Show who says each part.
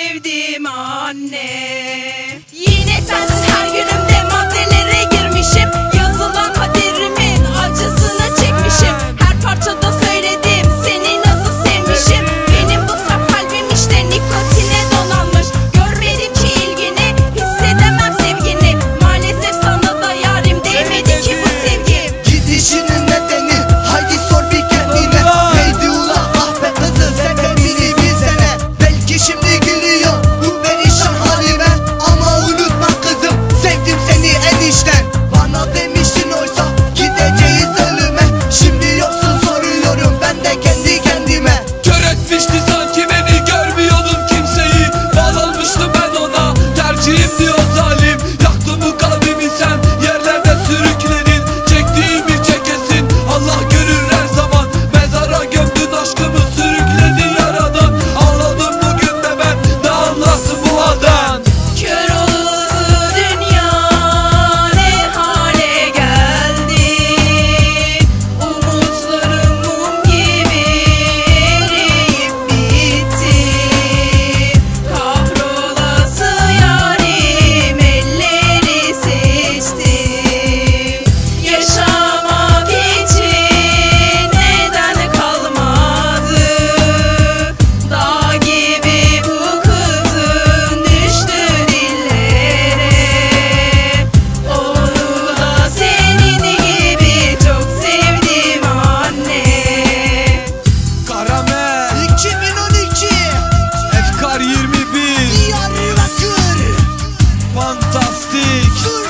Speaker 1: sevdim anne. Yine sensiz her günüm
Speaker 2: Stick.